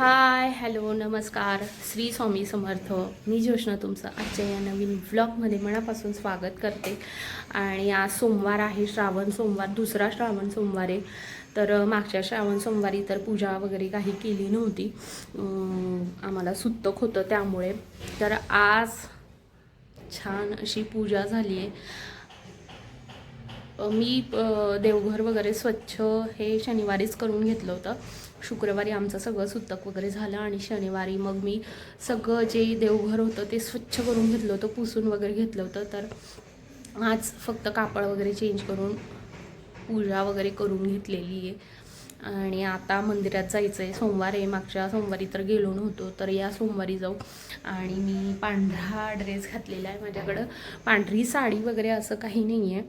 Hi hello नमस्कार. श्री स्वामी समर्थ. मी जोशना तुमचं आजच्या या नवीन व्लॉगमध्ये मनापासून स्वागत करते. आणि आज सोमवार आहे श्रावण सोमवार दुसरा श्रावण सोमवार आहे. तर मागच्या श्रावण सोमवारी तर पूजा वगैरे काही केली नव्हती. आम्हाला सुत्तक होतं त्यामुळे. तर आज छान अशी पूजा झाली आहे. मी देवघर वगैरे स्वच्छ हे शनिवारीच करून घेतलं होतं. शुक्रवारी आमचं सगळं सुतक वगैरे झालं आणि शनिवारी मग मी सगळं जे देवघर होतं ते स्वच्छ करून घेतलं होतं पुसून वगैरे घेतलं होतं. तर आज फक्त कापड वगैरे चेंज करून पूजा वगैरे करून घेतलेली आहे. आणि आता मंदिरात जायचं आहे सोमवार आहे. मागच्या सोमवारी तर गेलो नव्हतो तर या सोमवारी जाऊ. आणि मी पांढरा ड्रेस घातलेला आहे माझ्याकडं. पांढरी साडी वगैरे असं काही नाही आहे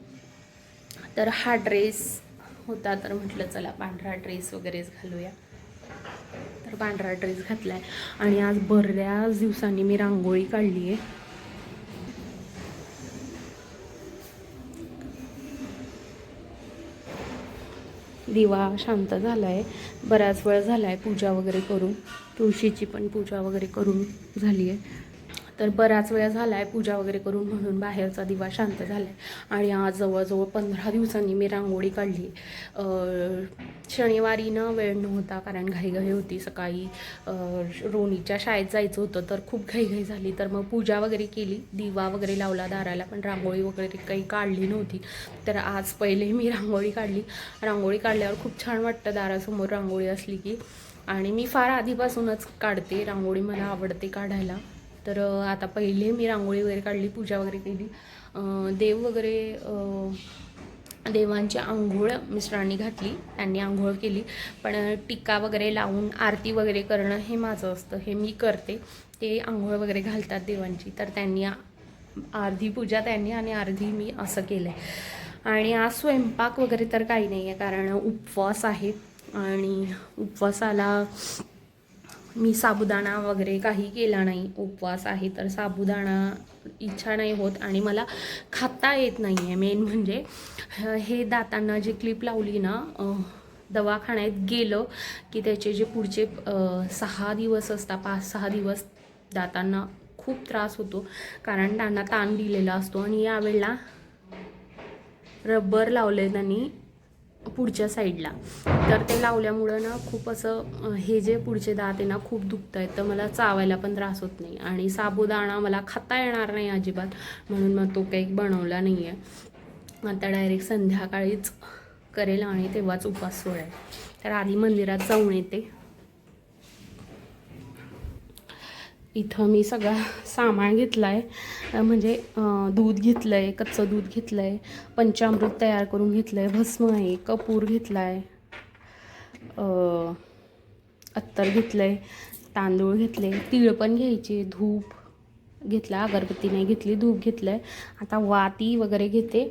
तर हा ड्रेस होता तर म्हटलं चला पांढरा ड्रेस वगैरेच घालूया. तर पांढरा ड्रेस घातला आहे आणि आज बऱ्याच दिवसांनी मी रांगोळी काढली आहे. दिवा शांत झाला आहे बराच वेळ झाला आहे पूजा वगैरे करून. तुळशीची पण पूजा वगैरे करून झाली आहे. तर बराच वेळ झाला आहे पूजा वगैरे करून म्हणून बाहेरचा दिवा शांत झाला आहे आणि आज जवळजवळ पंधरा दिवसांनी मी रांगोळी काढली. शनिवारी ना वेळ नव्हता कारण घाईघाई होती. सकाळी रोनीच्या शाळेत जायचं होतं तर खूप घाईघाई झाली. तर मग पूजा वगैरे केली. दिवा वगैरे लावला दाराला पण रांगोळी वगैरे काही काढली नव्हती. तर आज पहिले मी रांगोळी काढली. रांगोळी काढल्यावर खूप छान वाटतं दारासमोर रांगोळी असली की. आणि मी फार आधीपासूनच काढते. रांगोळी मला आवडते काढायला. तर आता पहिले मी रांगोळी वगैरे काढली पूजा वगैरे केली. देव वगैरे देवांची आंघोळ मिस्टरांनी घातली त्यांनी आंघोळ केली. पण टिक्का वगैरे लावून आरती वगैरे करणं हे माझं असतं हे मी करते. ते आंघोळ वगैरे घालतात देवांची. तर त्यांनी अर्धी पूजा त्यांनी आणि अर्धी मी असं केलं आहे आणि आज स्वयंपाक वगैरे तर काही नाही आहे कारण उपवास आहे. आणि उपवासाला मी साबुदाणा वगैरे काही केला नाही उपवास आहे तर साबुदाणा इच्छा नाही होत आणि मला खाता येत नाही आहे मेन म्हणजे हे दातांना जी क्लिप लावली ना दवाखान्यात गेलं की त्याचे जे पुढचे सहा दिवस असतात पाच सहा दिवस दातांना खूप त्रास होतो. कारण त्यांना ताण दिलेला असतो आणि यावेळेला रबर लावले त्यांनी. पुढच्या साईडला. तर ते लावल्यामुळं ना खूप असं हे जे पुढचे दात आहे ना खूप दुखत आहेत तर मला चावायला पण त्रास होत नाही. आणि साबुदाणा मला खाता येणार नाही अजिबात. म्हणून मग तो काही बनवला नाही आहे आता डायरेक्ट संध्याकाळीच करेल आणि तेव्हाच उपास सोडेल तर आधी मंदिरात जाऊन येते. इथं मी सगळा सामान घेतला आहे म्हणजे दूध घेतलं आहे कच्चं दूध घेतलं आहे पंचामृत तयार करून घेतलं आहे भस्म आहे कपूर घेतला आहे अत्तर घेतलं आहे तांदूळ घेतले तीळ पण घ्यायचे धूप घेतला अगरबत्ती नाही घेतली धूप घेतलं आहे आता वाती वगैरे घेते.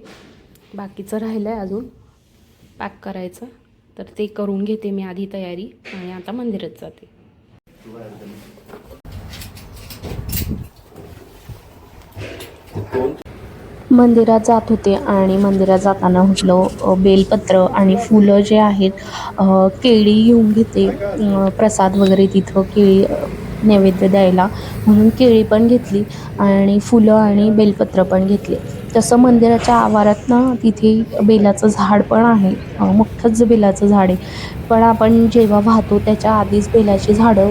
बाकीचं राहिलं आहे अजून पॅक करायचं. तर ते करून घेते मी आधी तयारी आणि आता मंदिरात जाते. मंदिरात जात होते आणि मंदिरात जाताना म्हटलं बेलपत्र आणि फुलं जे आहेत केळी घेऊन घेते प्रसाद वगैरे तिथं केळी नैवेद्य द्यायला. म्हणून केळी पण घेतली आणि फुलं आणि बेलपत्र पण घेतले. तसं मंदिराच्या आवारात ना तिथे बेलाचं झाड पण आहे. मोठंच बेलाचं झाड आहे. पण आपण जेव्हा वाहतो त्याच्या आधीच बेलाची झाडं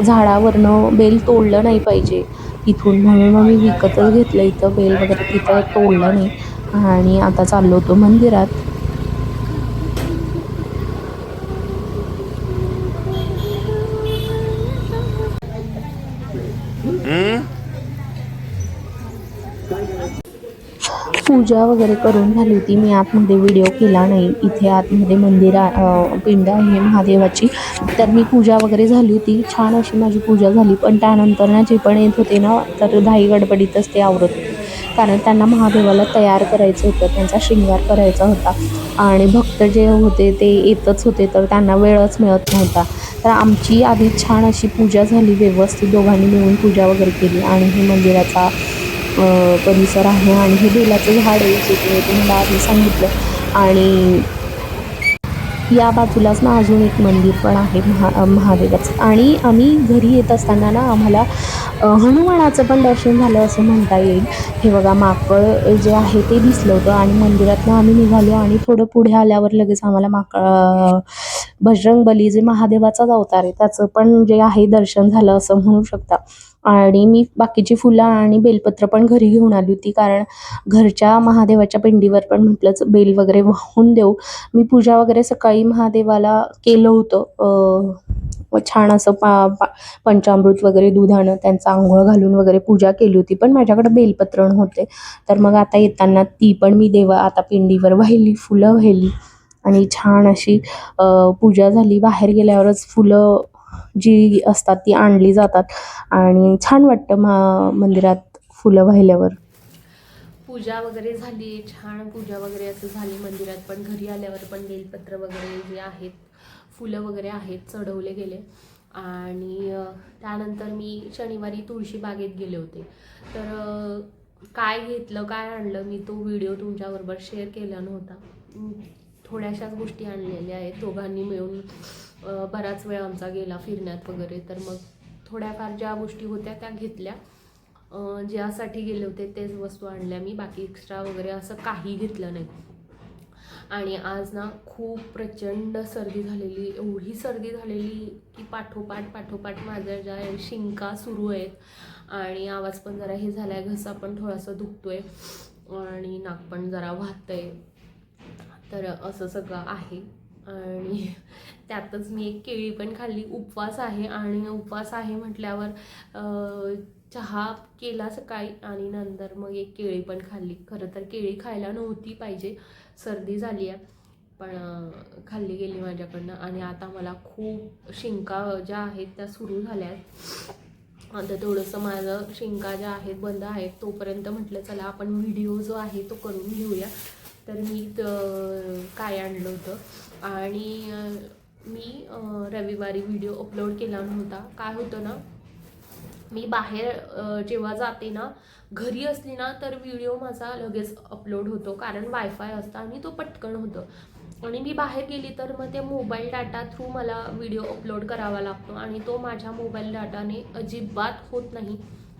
झाडावरनं बेल तोडलं नाही पाहिजे. इथून म्हणून मग मी विकतच घेतलं. इथं बेल वगैरे तिथं तोडलं नाही. आणि आता चाललो होतो मंदिरात. पूजा वगैरे करून झाली होती. मी आतमध्ये व्हिडिओ केला नाही. इथे आतमध्ये मंदिर पिंड आहे महादेवाची. तर मी पूजा वगैरे झाली होती. छान अशी माझी पूजा झाली. पण त्यानंतर ना जे पण येत होते ना तर घाई गडबडीतच ते आवरत होते. कारण त्यांना महादेवाला तयार करायचं होतं. त्यांचा शृंगार करायचा होता. आणि भक्त जे होते ते येतच होते. तर त्यांना वेळच मिळत नव्हता. तर आमची आधी छान अशी पूजा झाली. व्यवस्थित दोघांनी मिळून पूजा वगैरे केली. आणि हे मंदिराचा परिसर आहे आणि हे बेलाचं झाड आहे जे की मी तुम्हाला आधी सांगितलं. आणि या बाजूलाच ना अजून एक मंदिर पण आहे महा महादेवाचं. आणि आम्ही घरी येत असताना ना आम्हाला हनुमानाचं पण दर्शन झालं असं म्हणता येईल. हे बघा माकळ जे आहे ते दिसलं होतं आणि मंदिरातनं आम्ही निघालो आणि थोडं पुढे आल्यावर लगेच आम्हाला माकळ बजरंगबली बजरंग बली जे महादेवाचाच अवतार आहे त्याचं पण जे आहे दर्शन झालं असं म्हणू शकता. आणि मी बाकीची फुलं आणि बेलपत्र पण घरी घेऊन आली होती. कारण घरच्या महादेवाच्या पिंडीवर पण म्हटलंच बेल वगैरे वाहून देऊ. मी पूजा वगैरे सकाळी महादेवाला केलं होतं. व छान असं पा पा पंचामृत वगैरे दुधानं त्यांचा आंघोळ घालून वगैरे पूजा केली होती. पण माझ्याकडे बेलपत्र नव्हते. तर मग आता येताना ती पण मी देवा आता पिंडीवर वाहिली फुलं वाहिली. आणि छान अशी पूजा झाली. बाहेर गेल्यावरच फुलं जी असतात ती आणली जातात. आणि छान वाटतं मा मंदिरात फुलं वाहिल्यावर. पूजा वगैरे झाली छान पूजा वगैरे असं झाली मंदिरात पण घरी आल्यावर पण बेलपत्र वगैरे जे आहेत फुलं वगैरे आहेत चढवले गेले. आणि त्यानंतर मी शनिवारी तुळशी बागेत गेले होते. तर काय घेतलं काय आणलं मी तो व्हिडिओ तुमच्याबरोबर शेअर केला नव्हता. थोड्याशाच गोष्टी आणलेल्या आहेत दोघांनी मिळून. बराच वेळ आमचा गेला फिरण्यात वगैरे. तर मग थोड्याफार ज्या गोष्टी होत्या त्या घेतल्या. ज्यासाठी गेले होते तेच वस्तू आणल्या मी. बाकी एक्स्ट्रा वगैरे असं काही घेतलं नाही. आणि आज ना खूप प्रचंड सर्दी झालेली. एवढी सर्दी झालेली की पाठोपाठ पाठोपाठ माझ्या ज्या शिंका सुरू आहेत आणि आवाज पण जरा हे झाला आहे घसा पण थोडासा दुखतो आहे आणि नाक पण जरा वाहतं आहे तर असं सगळं आहे. आणि त्यातच मी एक केळी पण खाल्ली. उपवास आहे आणि उपवास आहे म्हटल्यावर चहा केला सकाळी आणि नंतर मग एक केळी पण खाल्ली. खरं तर केळी खायला नव्हती पाहिजे. सर्दी झाली आहे. पण खाल्ली गेली माझ्याकडनं. आणि आता मला खूप शिंका ज्या आहेत त्या सुरू झाल्या आहेत. आता थोडंसं माझं शिंका ज्या आहेत बंद आहेत तोपर्यंत म्हटलं चला आपण व्हिडिओ जो आहे तो करून घेऊया. तर मी काय आणलं होतं? आणि मी रविवारी व्हिडिओ अपलोड केला नव्हता. काय होतं ना मी बाहेर जेव्हा जाते ना घरी असली ना तर व्हिडिओ माझा लगेच अपलोड होतो. कारण वायफाय असतं आणि तो पटकन होतं. आणि मी बाहेर गेली तर मग ते मोबाईल डाटा थ्रू मला व्हिडिओ अपलोड करावा लागतो. आणि तो माझ्या मोबाईल डाटाने अजिबात होत नाही.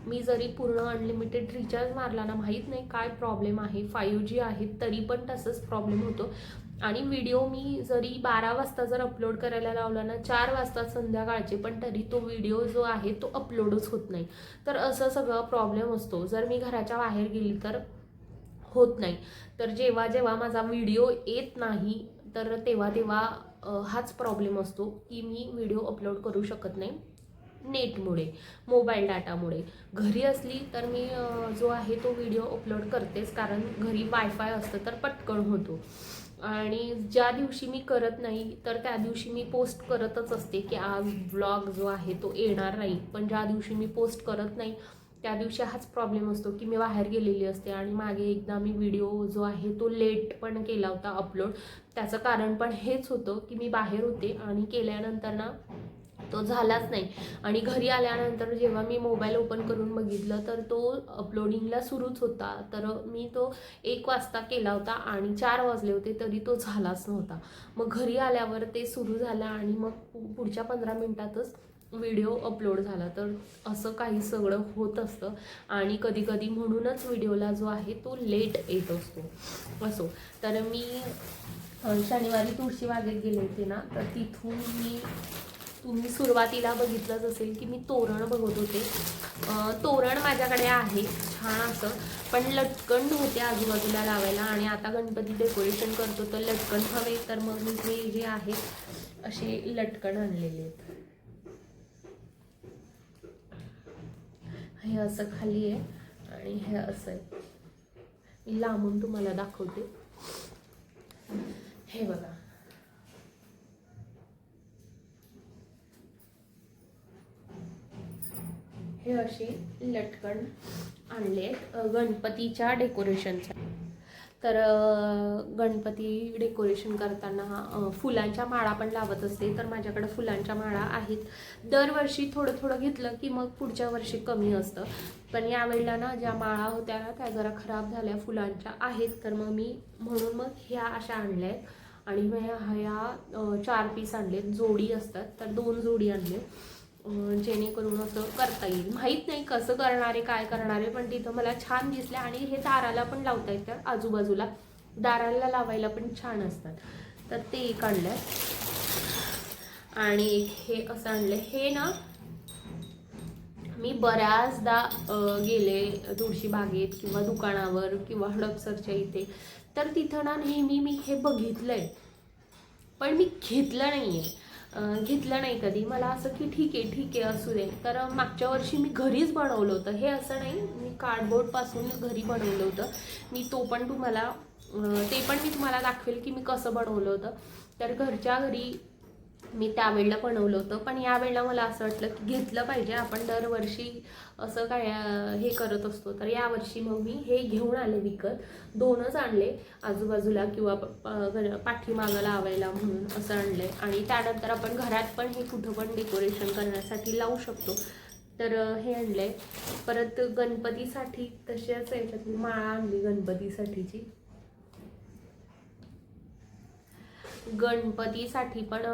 मी जरी पूर्ण अनलिमिटेड रिचार्ज मारला ना माहीत नाही काय प्रॉब्लेम आहे. फाईव्ह जी आहे तरी पण तसंच प्रॉब्लेम होतो. आणि व्हिडिओ मी जरी बारा वाजता जर अपलोड करायला लावला ना चार वाजता संध्याकाळचे पण तरी तो व्हिडिओ जो आहे तो अपलोडच होत नाही. तर असं सगळं प्रॉब्लेम असतो. जर मी घराच्या बाहेर गेली तर होत नाही. तर जेव्हा जेव्हा माझा व्हिडिओ येत नाही तर तेव्हा तेव्हा हाच प्रॉब्लेम असतो की मी व्हिडिओ अपलोड करू शकत नाही नेटमुळे मोबाईल डाटामुळे घरी असली तर मी जो आहे तो व्हिडिओ अपलोड करतेच कारण घरी वायफाय असतं तर पटकन होतो. आणि ज्या दिवशी मी करत नाही तर त्या दिवशी मी पोस्ट करतच असते की आज ब्लॉग जो आहे तो येणार नाही. पण ज्या दिवशी मी पोस्ट करत नाही त्या दिवशी हाच प्रॉब्लेम असतो की मी बाहेर गेलेली असते आणि मागे एकदा मी व्हिडिओ जो आहे तो लेट पण केला होता अपलोड त्याचं कारण पण हेच होतं की मी बाहेर होते आणि केल्यानंतर ना तो झालाच नाही. आणि घरी आल्यानंतर जेव्हा मी मोबाईल ओपन करून बघितलं तर तो अपलोडिंगला सुरूच होता. तर मी तो एक वाजता केला होता आणि चार वाजले होते तरी तो झालाच नव्हता. मग घरी आल्यावर ते सुरू झालं आणि मग पुढच्या पंधरा मिनटातच व्हिडिओ अपलोड झाला. तर असं काही सगळं होत असतं. आणि कधीकधी म्हणूनच व्हिडिओला जो आहे तो लेट येत असतो. असो. तर मी शनिवारी तुळशी बागेत गेले होते ना तर तिथून मी तुम्ही सुरुवातीला बघितलंच असेल की मी तोरण बघत होते. तोरण माझ्याकडे आहे छान असं. पण लटकन होते आजूबाजूला लावायला आणि आता गणपती डेकोरेशन करतो तर लटकन हवे तर मग मी हे जे आहे असे लटकन आणलेले आहेत. हे असं खाली आहे आणि हे असं आहे. मी लांबून तुम्हाला दाखवते. हे बघा. हे असे लटकन आणले आहेत, गणपतीच्या डेकोरेशनच्या तर गणपती डेकोरेशन करताना फुलांच्या माळा पण लावत असते. तर माझ्याकडे फुलांच्या माळा आहेत. दरवर्षी थोडं थोडं घेतलं की मग पुढच्या वर्षी कमी असतं. पण यावेळेला ना ज्या माळा होत्या ना त्या जरा खराब झाल्या. फुलांच्या आहेत. तर मग मी म्हणून मग ह्या अशा आणल्या आहेत. आणि मग ह्या चार पीस आणले जोडी असतात. तर दोन जोडी आणले आहेत. जेणेकरून असं करता येईल. माहीत नाही कसं करणार आहे काय करणार आहे पण तिथं मला छान दिसल्या आणि हे दाराला पण लावता येतं आजूबाजूला. दाराला लावायला पण छान असतात. तर ते एक आणलं आणि हे असं आणलं हे ना मी बऱ्याचदा गेले तुळशी बागेत किंवा दुकानावर किंवा हडपसरच्या इथे. तर तिथं ना नेहमी मी हे बघितलं आहे पण मी घेतलं नाही आहे घेतलं नाही कधी. मला असं की ठीक आहे ठीक आहे असू दे. तर मागच्या वर्षी मी घरीच बनवलं होतं. हे असं नाही मी कार्डबोर्डपासून घरी बनवलं होतं. मी तो पण तुम्हाला ते पण मी तुम्हाला दाखवेल की मी कसं बनवलं होतं. तर घरच्या घरी मी त्यावेळेला बनवलं होतं. पण यावेळेला मला असं वाटलं की घेतलं पाहिजे. आपण दरवर्षी असं काय हे करत असतो. तर यावर्षी मग मी हे घेऊन आले विकत. दोनच आणले आजूबाजूला किंवा पाठीमागं लावायला म्हणून असं आणले. आणि त्यानंतर आपण घरात पण हे कुठं पण डेकोरेशन करण्यासाठी लावू शकतो. तर हे आणलं. आहे परत गणपतीसाठी तशाच याच्यातली माळा आणली गणपतीसाठीची. गणपतीसाठी पण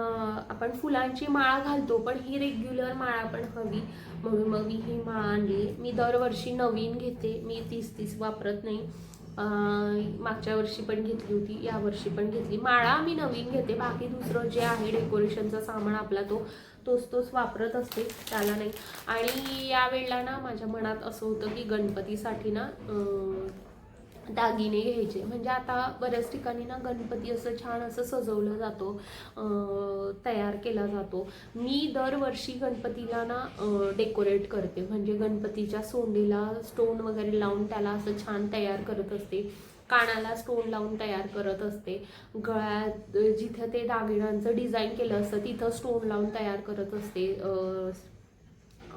आपण फुलांची माळा घालतो पण ही रेग्युलर माळा पण हवी. म्हणून मग मी ही माळा आणली. मी दरवर्षी नवीन घेते. मी तीस तीस वापरत नाही. मागच्या वर्षी पण घेतली होती यावर्षी पण घेतली. माळा मी नवीन घेते. बाकी दुसरं जे आहे डेकोरेशनचं सामान आपला तो तोच तोच वापरत असते. त्याला नाही. आणि यावेळेला ना माझ्या मनात असं होतं की गणपतीसाठी ना दागिने घ्यायचे. म्हणजे आता बऱ्याच ठिकाणी ना गणपती असं छान असं सजवलं जातो तयार केला जातो. मी दरवर्षी गणपतीला ना डेकोरेट करते. म्हणजे गणपतीच्या सोंडीला स्टोन वगैरे लावून त्याला असं छान तयार करत असते. कानाला स्टोन लावून तयार करत असते. गळ्यात जिथं ते दागिन्यांचं डिझाईन केलं असतं तिथं स्टोन लावून तयार करत असते.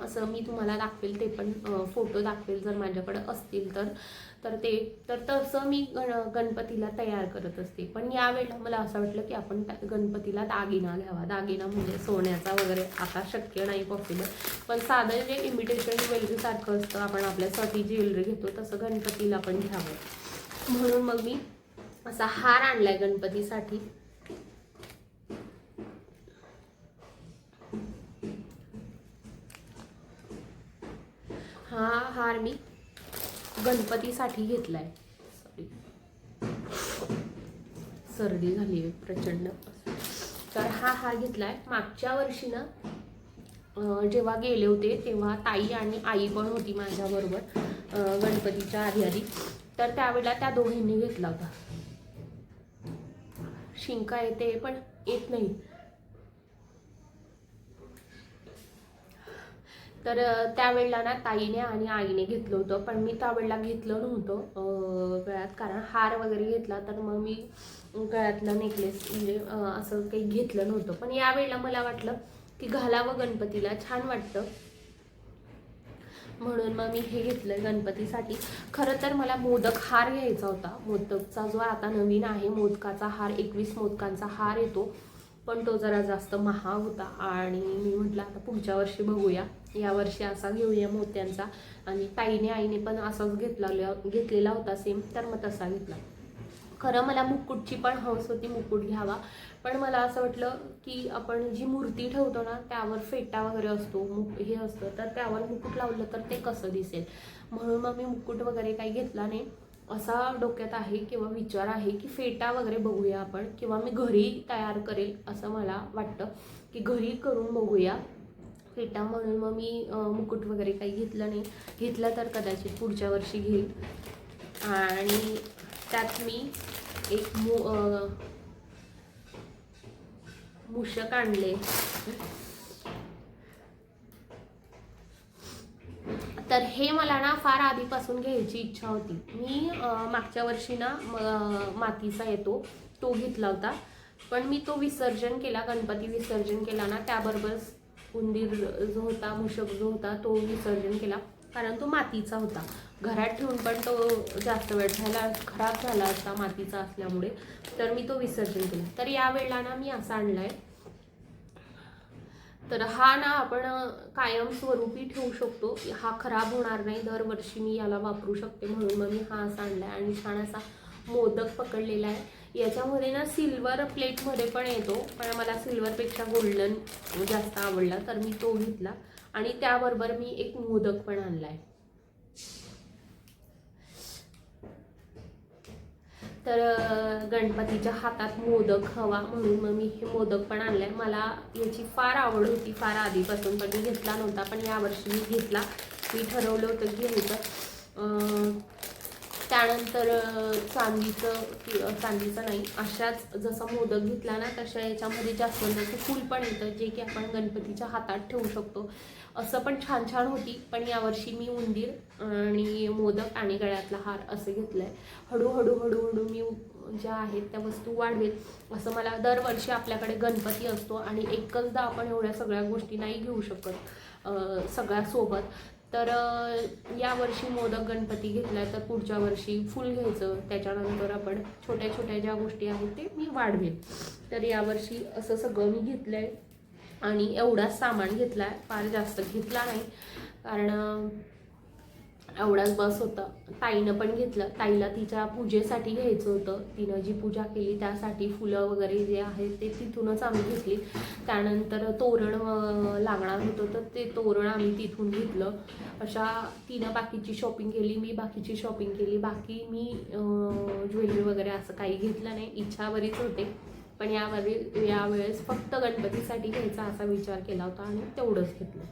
असं मी तुम्हाला दाखवेल ते पण फोटो दाखवेल जर माझ्याकडे असतील तर. तर ते तर तसं मी गण गणपतीला तयार करत असते. पण यावेळेला मला असं वाटलं की आपण त्या- गणपतीला दागिना घ्यावा. दागिना म्हणजे सोन्याचा वगैरे आता शक्य नाही पॉसिबल पण साधं जे इमिटेशन ज्वेलरीसारखं असतं आपण आपल्यासाठी ज्वेलरी घेतो तसं गणपतीला पण घ्यावं. म्हणून मग मी असा हार आणलाय गणपतीसाठी. हा हार मी गणपतीसाठी घेतलाय. सॉरी सर्दी झाली आहे प्रचंड. तर हा हार आहे मागच्या वर्षी ना जेव्हा गेले होते तेव्हा ताई आणि आई पण होती माझ्याबरोबर गणपतीच्या आधी आधी. तर त्यावेळेला त्या दोघींनी घेतला होता. शिंका येते पण येत नाही. तर त्यावेळेला ना ताईने आणि आईने घेतलं होतं. पण मी त्यावेळेला घेतलं नव्हतं गळ्यात. कारण हार वगैरे घेतला तर मग मी गळ्यातलं नेकलेस म्हणजे असं काही घेतलं नव्हतं. पण यावेळेला मला वाटलं की घालावं गणपतीला. छान वाटतं. म्हणून मग मी हे घेतलं गणपतीसाठी. खरं तर मला मोदक हार घ्यायचा होता. मोदकचा जो आता नवीन आहे मोदकाचा हार एकवीस मोदकांचा हार येतो. पण तो जरा जास्त महाग होता. आणि मी म्हटलं आता पुढच्या वर्षी बघूया. या वर्षी असा घेऊया मोत्यांचा. आणि ताईने आईने पण असाच घेतला घेतलेला होता सेम तर मग तसा घेतला. खरं मला मुकुटची पण हौस होती मुकुट घ्यावा. पण मला असं वाटलं की आपण जी मूर्ती ठेवतो ना त्यावर फेटा वगैरे असतो मुक हे असतं तर त्यावर मुकुट लावलं तर ते कसं दिसेल? म्हणून मग मी मुकुट वगैरे काही घेतला नाही. असा डोक्यात आहे किंवा विचार आहे की फेटा वगैरे बघूया आपण किंवा मी घरी तयार करेल असं मला वाटतं की घरी करून बघूया. फेटा म्हणून मग मी मुकुट वगैरे काही घेतलं नाही. घेतलं तर कदाचित पुढच्या वर्षी घेईल. आणि त्यात मी एक मु मुषक मूषक आणले. तर हे मला ना फार आधीपासून घ्यायची इच्छा होती. मी मागच्या वर्षी ना म- मातीचा येतो तो घेतला होता. पण मी तो विसर्जन केला गणपती विसर्जन केला ना त्याबरोबरच उंदीर जो होता मूषक जो होता तो विसर्जन केला. कारण तो मातीचा होता. घरात ठेवून पण तो जास्त वेळ झाला खराब झाला असता मातीचा असल्यामुळे तर मी तो विसर्जन केला. तर यावेळेला ना मी असा आणलाय. तर हा ना आपण कायमस्वरूपी ठेवू शकतो. हा खराब होणार नाही. दरवर्षी मी याला वापरू शकते म्हणून मग मी हा असा आणलाय. आणि छान असा मोदक पकडलेला आहे. याच्यामध्ये ना सिल्वर प्लेटमध्ये पण येतो पण मला सिल्वरपेक्षा गोल्डन जास्त आवडला तर मी तो घेतला. आणि त्याबरोबर मी एक मोदक पण आणला आहे तर गणपतीच्या हातात मोदक हवा म्हणून मग मी हे मोदक पण आणलाय. मला याची फार आवड होती फार आधीपासून पण मी घेतला नव्हता पण यावर्षी मी घेतला. मी ठरवलं होतं की घ्यायचं त्यानंतर चांदीचं चांदीचं नाही अशाच जसा मोदक घेतला ना तशा याच्यामध्ये जास्वंदाचं फूल पण येतं जे की आपण गणपतीच्या हातात ठेवू शकतो. असं पण छान छान होती पण यावर्षी मी उंदीर आणि मोदक आणि गळ्यातला हार असं घेतलं आहे हळूहळू हळूहळू मी ज्या आहेत त्या वस्तू वाढवेल. असं मला दरवर्षी आपल्याकडे गणपती असतो आणि एकचदा आपण एवढ्या सगळ्या गोष्टी नाही घेऊ शकत सगळ्यासोबत. तर यावर्षी मोदक गणपती घेतला तर पुढच्या वर्षी फुल घ्यायचं. त्याच्यानंतर आपण छोट्या छोट्या ज्या गोष्टी आहेत ते मी वाढवेन. तर यावर्षी असं सगळं मी घेतलं आहे आणि एवढाच सामान घेतला आहे फार जास्त घेतला नाही. कारण एवढाच बस होतं. ताईनं पण घेतलं. ताईला तिच्या पूजेसाठी घ्यायचं होतं. तिनं जी पूजा केली त्यासाठी फुलं वगैरे जे आहेत ते तिथूनच आम्ही घेतली. त्यानंतर तोरण लागणार होतं तर ते तोरण आम्ही तिथून घेतलं. अशा तिनं बाकीची शॉपिंग केली मी बाकीची शॉपिंग केली. बाकी मी ज्वेलरी वगैरे असं काही घेतलं नाही. इच्छा बरीच होते. पण यावेळी यावेळेस फक्त गणपतीसाठी घ्यायचा असा विचार केला होता आणि तेवढंच घेतलं.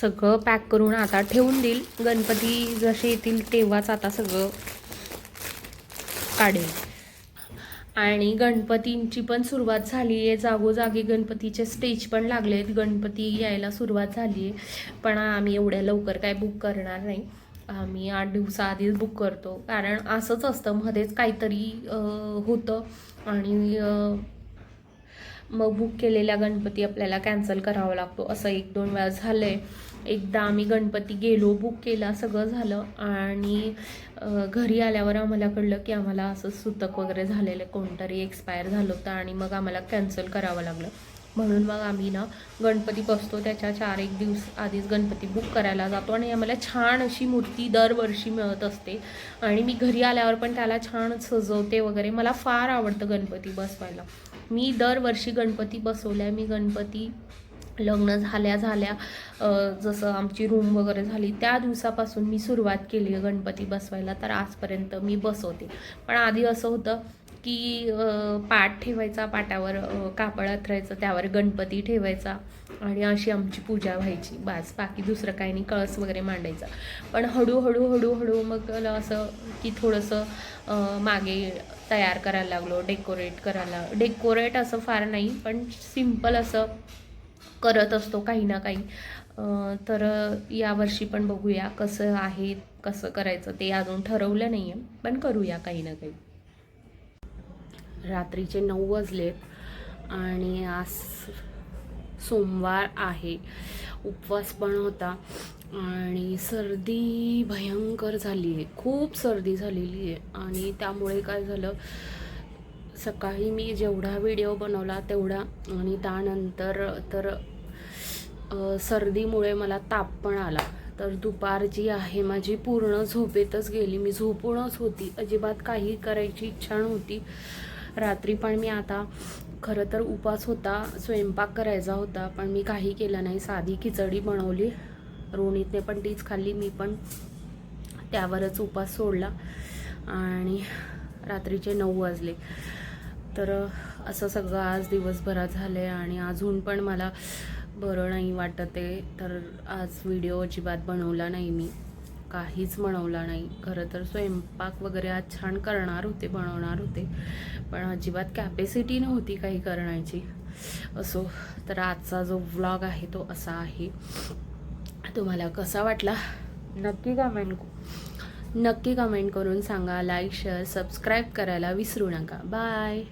सगळं पॅक करून आता ठेवून देईल. गणपती जसे येतील तेव्हाच आता सगळं काढेल. आणि गणपतींची पण सुरुवात झाली आहे. जागोजागी गणपतीचे स्टेज पण लागले आहेत. गणपती यायला सुरुवात झाली आहे. पण आम्ही एवढ्या लवकर काय बुक करणार नाही. आम्ही आठ दिवसाआधीच बुक करतो. कारण असंच असतं. मध्येच काहीतरी होतं. आणि मग बुक केलेला गणपती आपल्याला कॅन्सल करावा लागतो. असं एक दोन वेळा झालं आहे एकदा आम्ही गणपती गेलो बुक केला सगळं झालं. आणि घरी आल्यावर आम्हाला कळलं की आम्हाला असं सुतक वगैरे झालेलं कोणतरी एक्सपायर झालं होतं आणि मग आम्हाला कॅन्सल करावं लागलं. म्हणून मग आम्ही ना गणपती बसतो. त्याच्या चार एक दिवस आधीच गणपती बुक करायला जातो. आणि आम्हाला छान अशी मूर्ती दरवर्षी मिळत असते. आणि मी घरी आल्यावर पण त्याला छान सजवते वगैरे. मला फार आवडतं गणपती बसवायला. मी दरवर्षी गणपती बसवल्या. मी गणपती लग्न झाल्या झाल्या जसं आमची रूम वगैरे झाली त्या दिवसापासून मी सुरुवात केली गणपती बसवायला. तर आजपर्यंत मी बसवते. पण आधी असं होतं की पाट ठेवायचा पाटावर कापड अथरायचं त्यावर गणपती ठेवायचा आणि अशी आमची पूजा व्हायची. बास बाकी दुसरं काही नाही कळस वगैरे मांडायचा. पण हळूहळू हळूहळू मग असं की थोडंसं मागे तयार करायला लागलो डेकोरेट करायला. डेकोरेट असं फार नाही पण सिंपल असं करत असतो काही ना काही. तर यावर्षी पण बघूया कसं आहे कसं करायचं ते अजून ठरवलं नाही आहे पण करूया काही ना काही. रात्रीचे नऊ वाजलेत आणि आज सोमवार आहे. उपवास पण होता. आणि सर्दी भयंकर झाली आहे खूप सर्दी झालेली आहे आणि त्यामुळे काय झालं सकाळी मी जेवढा व्हिडिओ बनवला तेवढा. आणि त्यानंतर तर सर्दीमुळे मला ताप पण आला. तर दुपार जी आहे माझी पूर्ण झोपेतच गेली. मी झोपूनच होती. अजिबात काही करायची इच्छा नव्हती. रात्री पण मी आता खरं तर उपास होता स्वयंपाक करायचा होता पण मी काही केलं नाही. साधी खिचडी बनवली. रोणीतने पण तीच खाल्ली मी पण त्यावरच उपास सोडला आणि रात्रीचे नऊ वाजले. तर असं सगळं आज दिवसभरात झालं आहे आणि अजून पण मला बरं नाही वाटत आहे. तर आज व्हिडिओ अजिबात बनवला नाही मी. काहीच बनवला नाही. खरं तर स्वयंपाक वगैरे आज छान करणार होते बनवणार होते. पण अजिबात कॅपॅसिटी नव्हती काही करण्याची. असो तर आजचा जो व्लॉग आहे तो असा आहे. तुम्हाला कसा वाटला? नक्की कमेंट नक्की कमेंट करून सांगा. लाईक शेअर सबस्क्राईब करायला विसरू नका. बाय